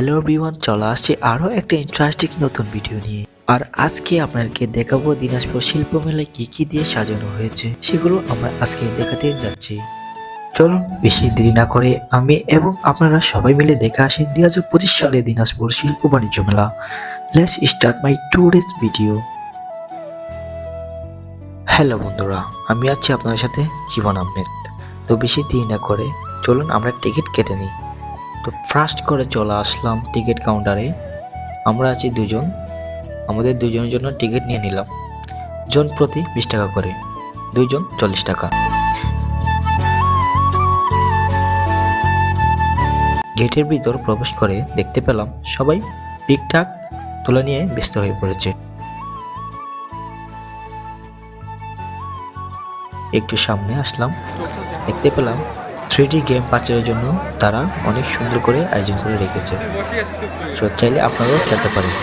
Hello everyone চলে আসছে আরও একটা ইন্টারেস্টিং নতুন ভিডিও নিয়ে। আর আজকে আপনাদেরকে দেখাবো দিনাজপুর শিল্প মেলায় কি কি দিয়ে সাজানো হয়েছে, সেগুলো আমরা আজকে দেখাতে যাচ্ছি। চলুন, বেশি দেরি না করে আমি এবং আপনারা সবাই মিলে দেখে আসেন দুই হাজার পঁচিশ সালে দিনাজপুর শিল্প বাণিজ্য মেলা। Let's start my two days video hello বন্ধুরা, আমি আছি আপনাদের সাথে জীবন আহমেদ। তো বেশি দেরি না করে চলুন, আমরা টিকিট কেটে নিই। তো ফার্স্ট করে চলে আসলাম টিকিট কাউন্টারে আমরা আছি দুজন। আমাদের দুজনের জন্য টিকিট নিয়ে নিলাম। জন প্রতি বিশ টাকা করে, দুইজন চল্লিশ টাকা। গেটের ভিতর প্রবেশ করে দেখতে পেলাম সবাই ঠিকঠাক তুলে নিয়ে ব্যস্ত হয়ে পড়েছে। একটু সামনে আসলাম, দেখতে পেলাম থ্রি গেম পাচারের জন্য তারা অনেক সুন্দর করে আয়োজন করে রেখেছে। সো চাইলে আপনারাও খেলতে পারেন।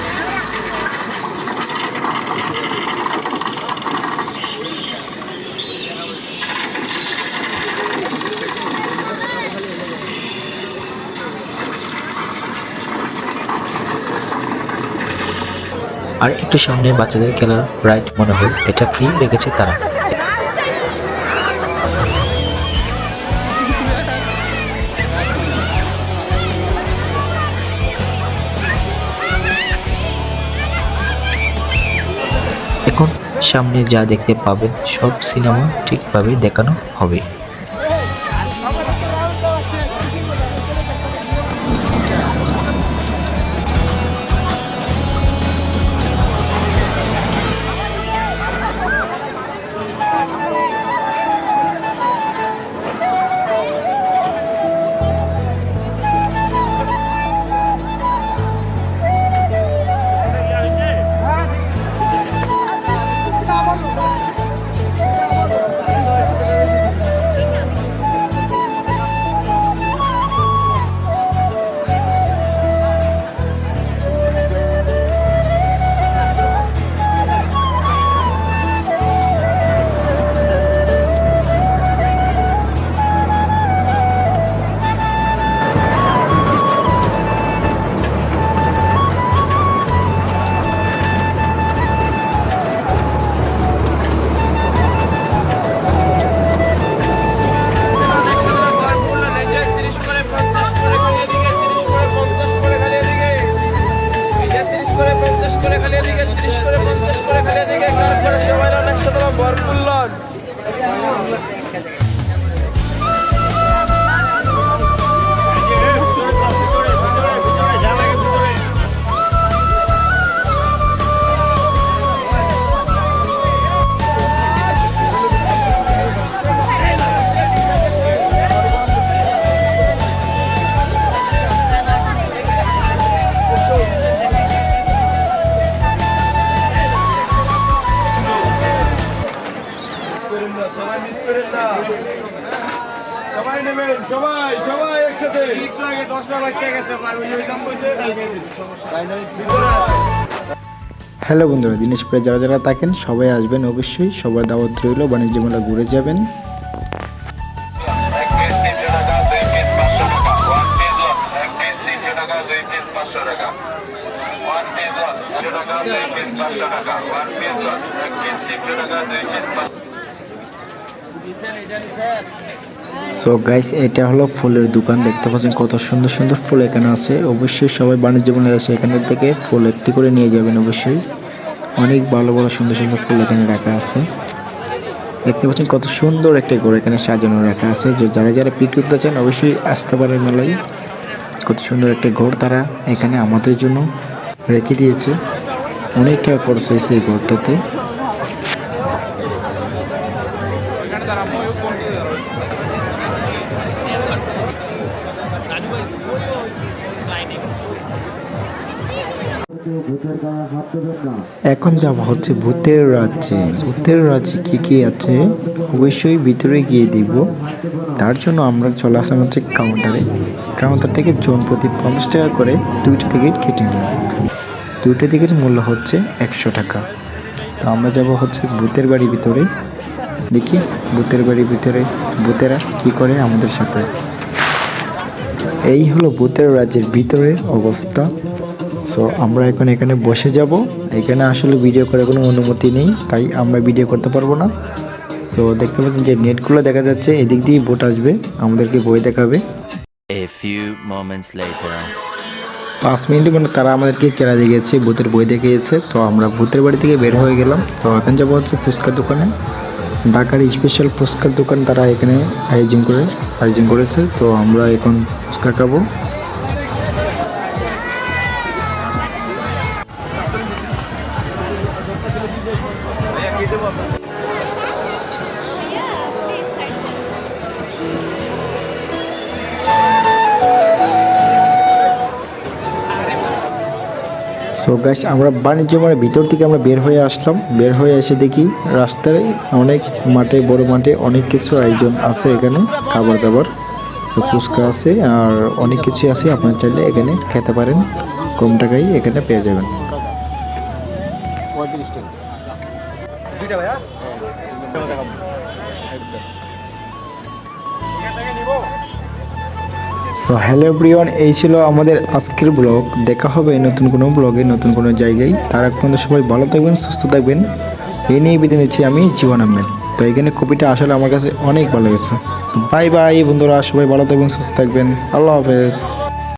আর একটু সামনে বাচ্চাদের খেলার রাইট মনে হয়, এটা ফ্রি রেখেছে তারা। সামনে যা দেখতে পাবেন সব সিনেমা ঠিকভাবে দেখানো হবে। সবাই নেবেন সবাই সবাই একসাথে আগে দশটা বাচ্চা গেছে ওই ওই দাম কইছে তাই দিয়ে দিছি সমস্যা তাই নয়? ভিতরে আছে হ্যালো বন্ধুরা দিনাজপুরে যারা যারা থাকেন সবাই আসবেন অবশ্যই সবার দাওয়াত রইল বাণিজ্য মেলা ঘুরে যাবেন টাকা সো গাইস এটা হলো ফুলের দোকান। দেখতে পাচ্ছেন কত সুন্দর সুন্দর ফুল এখানে আছে। অবশ্যই সবাই বাণিজ্য মেলা আছে এখান থেকে ফুল একটি করে নিয়ে যাবেন অবশ্যই। অনেক ভালো ভালো, সুন্দর সুন্দর ফুল এখানে রাখা আছে। দেখতে পাচ্ছেন কত সুন্দর একটা ঘর এখানে সাজানো রাখা আছে। যারা যারা পিক করতে চান অবশ্যই আসতে পারেন মেলায়। কত সুন্দর একটা ঘর তারা এখানে আমাদের জন্য রেখে দিয়েছে। অনেক টাকা খরচ হয়েছে এই ঘরটাতে। এখন যাব হচ্ছে ভূতের রাজ্যে। ভূতের রাজ্যে কি কি আছে? অবশ্যই ভিতরে গিয়ে দিব তার জন্য আমরা চলে আসলাম হচ্ছে কাউন্টারে কাউন্টার থেকে জন প্রতি পঞ্চাশ টাকা করে দুইটা টিকিট কেটে নিলাম। দুইটা টিকিট মূল্য হচ্ছে একশো টাকা। তো আমরা যাব হচ্ছে ভূতের বাড়ির ভিতরে। দেখি ভূতের বাড়ির ভিতরে ভূতেরা কি করে আমাদের সাথে। এই হলো ভূতের রাজ্যের ভিতরের অবস্থা। সো আমরা এখন এখানে বসে যাব। এখানে আসলে ভিডিও করার কোনো অনুমতি নেই তাই আমরা ভিডিও করতে পারব না। সো দেখতে পাচ্ছেন যে নেটগুলো দেখা যাচ্ছে এদিক দিয়েই বোট আসবে আমাদেরকে বই দেখাবে. পাঁচ মিনিট মানে তারা আমাদেরকে কেনা দিয়ে গেছে ভূতের বই দেখিয়েছে। তো আমরা ভূতের বাড়ি থেকে বের হয়ে গেলাম। তো এখন যাব হচ্ছে ফুচকার দোকানে। ঢাকার স্পেশাল ফুচকার দোকান তারা এখানে আয়োজন করে আয়োজন করেছে। তো আমরা এখন ফুচকা খাব। সো গাছ আমরা বাণিজ্য মানে ভিতর থেকে আমরা বের হয়ে আসলাম। বের হয়ে এসে দেখি রাস্তায় অনেক মাঠে বড় মাঠে অনেক কিছু আয়োজন আছে এখানে খাবার দাবার তো ফুচকা আছে আর অনেক কিছু আছে আপনার চাইলে এখানে খেতে পারেন। কম টাকায় এখানে পেয়ে যাবেন। সো হ্যালো প্রিয়ন এই ছিল আমাদের আজকের ব্লগ। দেখা হবে নতুন কোনো ব্লগে, নতুন কোনো জায়গায়। তার এক পর্যন্ত সবাই ভালো থাকবেন, সুস্থ থাকবেন। এই নিয়ে বিদায় নিচ্ছি আমি, জীবন আহমেদ। তো এখানে কপিটা আসলে আমার কাছে অনেক ভালো লেগেছে। বাই বাই বন্ধুরা, সবাই ভালো থাকবেন, সুস্থ থাকবেন। আল্লাহ হাফেজ।